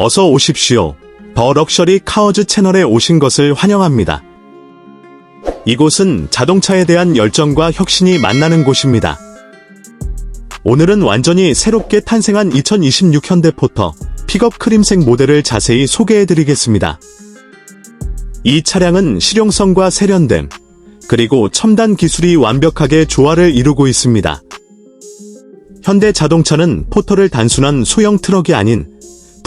어서 오십시오. 더 럭셔리 카어즈 채널에 오신 것을 환영합니다. 이곳은 자동차에 대한 열정과 혁신이 만나는 곳입니다. 오늘은 완전히 새롭게 탄생한 2026 현대 포터 픽업 크림색 모델을 자세히 소개해드리겠습니다. 이 차량은 실용성과 세련됨, 그리고 첨단 기술이 완벽하게 조화를 이루고 있습니다. 현대 자동차는 포터를 단순한 소형 트럭이 아닌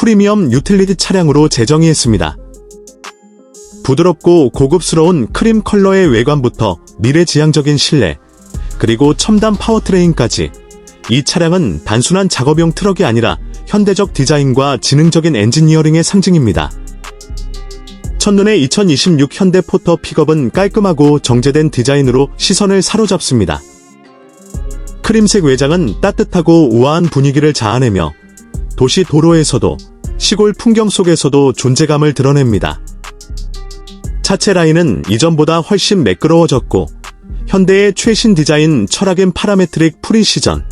프리미엄 유틸리티 차량으로 재정의했습니다. 부드럽고 고급스러운 크림 컬러의 외관부터 미래지향적인 실내, 그리고 첨단 파워트레인까지 이 차량은 단순한 작업용 트럭이 아니라 현대적 디자인과 지능적인 엔지니어링의 상징입니다. 첫눈에 2026 현대 포터 픽업은 깔끔하고 정제된 디자인으로 시선을 사로잡습니다. 크림색 외장은 따뜻하고 우아한 분위기를 자아내며 도시 도로에서도 시골 풍경 속에서도 존재감을 드러냅니다. 차체 라인은 이전보다 훨씬 매끄러워졌고 현대의 최신 디자인 철학인 파라메트릭 프리시전,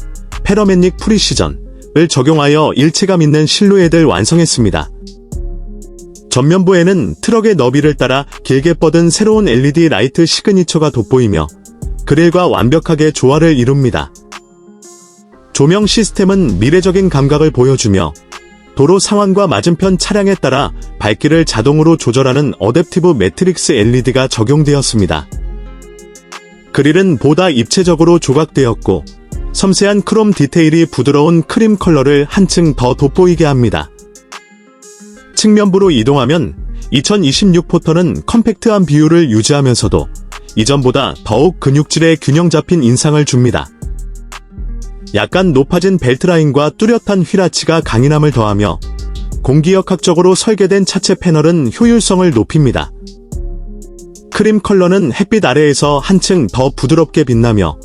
페러맨닉 프리시전을 적용하여 일체감 있는 실루엣을 완성했습니다. 전면부에는 트럭의 너비를 따라 길게 뻗은 새로운 LED 라이트 시그니처가 돋보이며 그릴과 완벽하게 조화를 이룹니다. 조명 시스템은 미래적인 감각을 보여주며 도로 상황과 맞은편 차량에 따라 밝기를 자동으로 조절하는 어댑티브 매트릭스 LED가 적용되었습니다. 그릴은 보다 입체적으로 조각되었고 섬세한 크롬 디테일이 부드러운 크림 컬러를 한층 더 돋보이게 합니다. 측면부로 이동하면 2026 포터는 컴팩트한 비율을 유지하면서도 이전보다 더욱 근육질의 균형 잡힌 인상을 줍니다. 약간 높아진 벨트라인과 뚜렷한 휠아치가 강인함을 더하며 공기역학적으로 설계된 차체 패널은 효율성을 높입니다. 크림 컬러는 햇빛 아래에서 한층 더 부드럽게 빛나며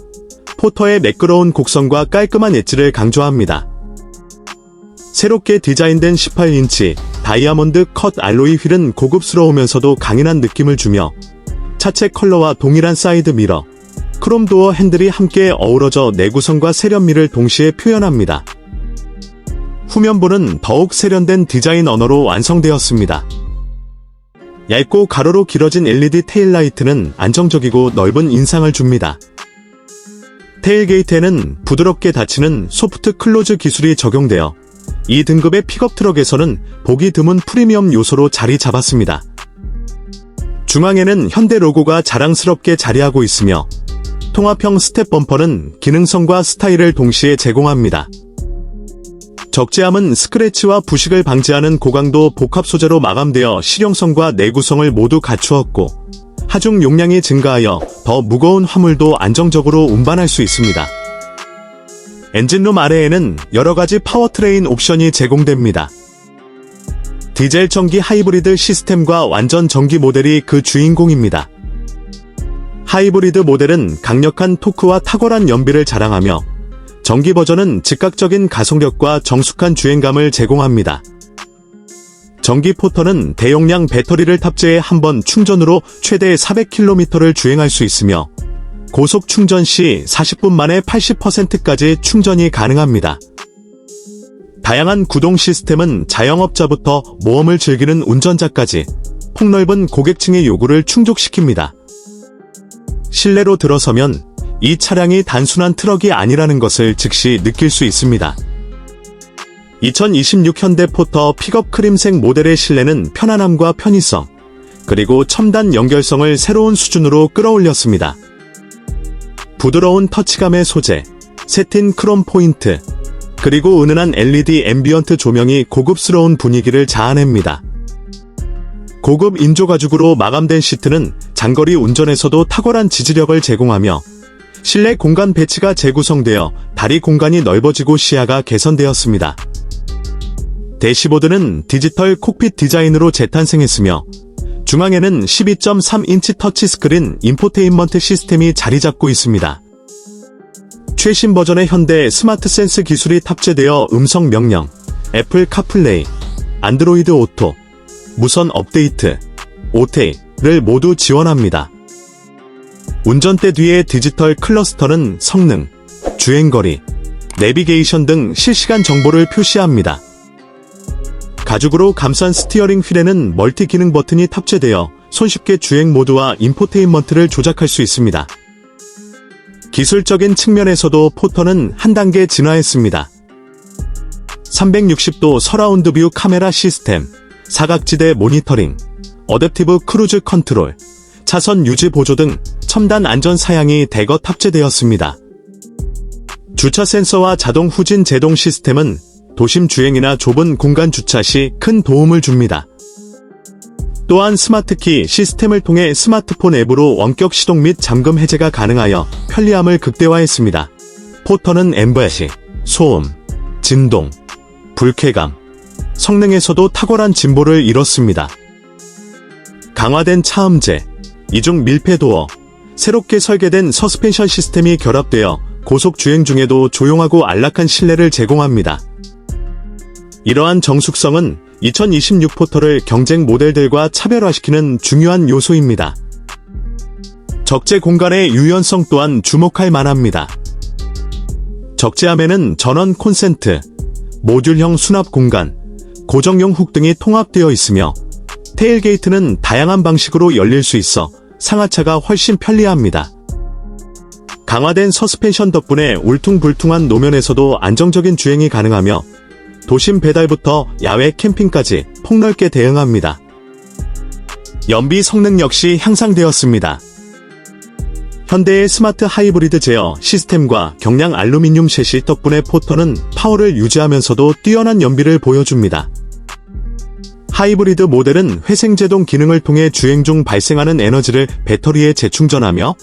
포터의 매끄러운 곡선과 깔끔한 엣지를 강조합니다. 새롭게 디자인된 18인치 다이아몬드 컷 알로이 휠은 고급스러우면서도 강인한 느낌을 주며 차체 컬러와 동일한 사이드 미러, 크롬 도어 핸들이 함께 어우러져 내구성과 세련미를 동시에 표현합니다. 후면부는 더욱 세련된 디자인 언어로 완성되었습니다. 얇고 가로로 길어진 LED 테일라이트는 안정적이고 넓은 인상을 줍니다. 테일게이트에는 부드럽게 닫히는 소프트 클로즈 기술이 적용되어 이 등급의 픽업 트럭에서는 보기 드문 프리미엄 요소로 자리 잡았습니다. 중앙에는 현대 로고가 자랑스럽게 자리하고 있으며 통합형 스텝 범퍼는 기능성과 스타일을 동시에 제공합니다. 적재함은 스크래치와 부식을 방지하는 고강도 복합 소재로 마감되어 실용성과 내구성을 모두 갖추었고 하중 용량이 증가하여 더 무거운 화물도 안정적으로 운반할 수 있습니다. 엔진룸 아래에는 여러가지 파워트레인 옵션이 제공됩니다. 디젤 전기 하이브리드 시스템과 완전 전기 모델이 그 주인공입니다. 하이브리드 모델은 강력한 토크와 탁월한 연비를 자랑하며 전기 버전은 즉각적인 가속력과 정숙한 주행감을 제공합니다. 전기 포터는 대용량 배터리를 탑재해 한 번 충전으로 최대 400km를 주행할 수 있으며 고속 충전 시 40분 만에 80%까지 충전이 가능합니다. 다양한 구동 시스템은 자영업자부터 모험을 즐기는 운전자까지 폭넓은 고객층의 요구를 충족시킵니다. 실내로 들어서면 이 차량이 단순한 트럭이 아니라는 것을 즉시 느낄 수 있습니다. 2026 현대 포터 픽업 크림색 모델의 실내는 편안함과 편의성, 그리고 첨단 연결성을 새로운 수준으로 끌어올렸습니다. 부드러운 터치감의 소재, 세틴 크롬 포인트, 그리고 은은한 LED 앰비언트 조명이 고급스러운 분위기를 자아냅니다. 고급 인조 가죽으로 마감된 시트는 장거리 운전에서도 탁월한 지지력을 제공하며 실내 공간 배치가 재구성되어 다리 공간이 넓어지고 시야가 개선되었습니다. 대시보드는 디지털 콕핏 디자인으로 재탄생했으며 중앙에는 12.3인치 터치스크린 인포테인먼트 시스템이 자리 잡고 있습니다. 최신 버전의 현대 스마트 센스 기술이 탑재되어 음성 명령, 애플 카플레이, 안드로이드 오토, 무선 업데이트, 오테이를 모두 지원합니다. 운전대 뒤의 디지털 클러스터는 성능, 주행거리, 내비게이션 등 실시간 정보를 표시합니다. 가죽으로 감싼 스티어링 휠에는 멀티 기능 버튼이 탑재되어 손쉽게 주행 모드와 인포테인먼트를 조작할 수 있습니다. 기술적인 측면에서도 포터는 한 단계 진화했습니다. 360도 서라운드 뷰 카메라 시스템, 사각지대 모니터링, 어댑티브 크루즈 컨트롤, 차선 유지 보조 등 첨단 안전 사양이 대거 탑재되었습니다. 주차 센서와 자동 후진 제동 시스템은 도심 주행이나 좁은 공간 주차 시 큰 도움을 줍니다. 또한 스마트키 시스템을 통해 스마트폰 앱으로 원격 시동 및 잠금 해제가 가능하여 편리함을 극대화했습니다. 포터는 엠버시, 소음, 진동, 불쾌감, 성능에서도 탁월한 진보를 이뤘습니다. 강화된 차음제, 이중 밀폐 도어, 새롭게 설계된 서스펜션 시스템이 결합되어 고속 주행 중에도 조용하고 안락한 실내를 제공합니다. 이러한 정숙성은 2026 포터를 경쟁 모델들과 차별화시키는 중요한 요소입니다. 적재 공간의 유연성 또한 주목할 만합니다. 적재함에는 전원 콘센트, 모듈형 수납 공간, 고정용 훅 등이 통합되어 있으며 테일게이트는 다양한 방식으로 열릴 수 있어 상하차가 훨씬 편리합니다. 강화된 서스펜션 덕분에 울퉁불퉁한 노면에서도 안정적인 주행이 가능하며 도심 배달부터 야외 캠핑까지 폭넓게 대응합니다. 연비 성능 역시 향상되었습니다. 현대의 스마트 하이브리드 제어 시스템과 경량 알루미늄 셰시 덕분에 포터는 파워를 유지하면서도 뛰어난 연비를 보여줍니다. 하이브리드 모델은 회생제동 기능을 통해 주행 중 발생하는 에너지를 배터리에 재충전하며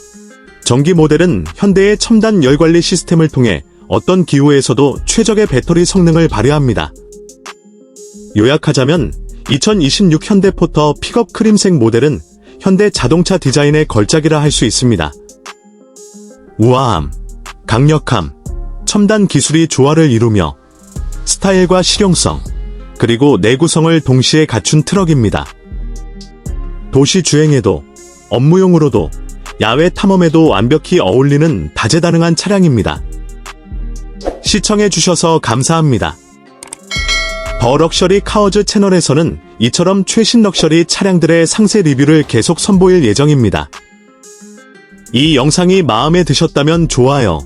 전기 모델은 현대의 첨단 열관리 시스템을 통해 어떤 기후에서도 최적의 배터리 성능을 발휘합니다. 요약하자면 2026 현대 포터 픽업 크림색 모델은 현대 자동차 디자인의 걸작이라 할 수 있습니다. 우아함, 강력함, 첨단 기술이 조화를 이루며 스타일과 실용성, 그리고 내구성을 동시에 갖춘 트럭입니다. 도시 주행에도, 업무용으로도, 야외 탐험에도 완벽히 어울리는 다재다능한 차량입니다. 시청해주셔서 감사합니다. 더 럭셔리 카어즈 채널에서는 이처럼 최신 럭셔리 차량들의 상세 리뷰를 계속 선보일 예정입니다. 이 영상이 마음에 드셨다면 좋아요,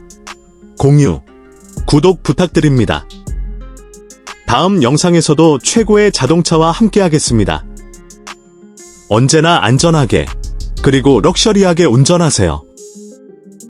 공유, 구독 부탁드립니다. 다음 영상에서도 최고의 자동차와 함께하겠습니다. 언제나 안전하게, 그리고 럭셔리하게 운전하세요.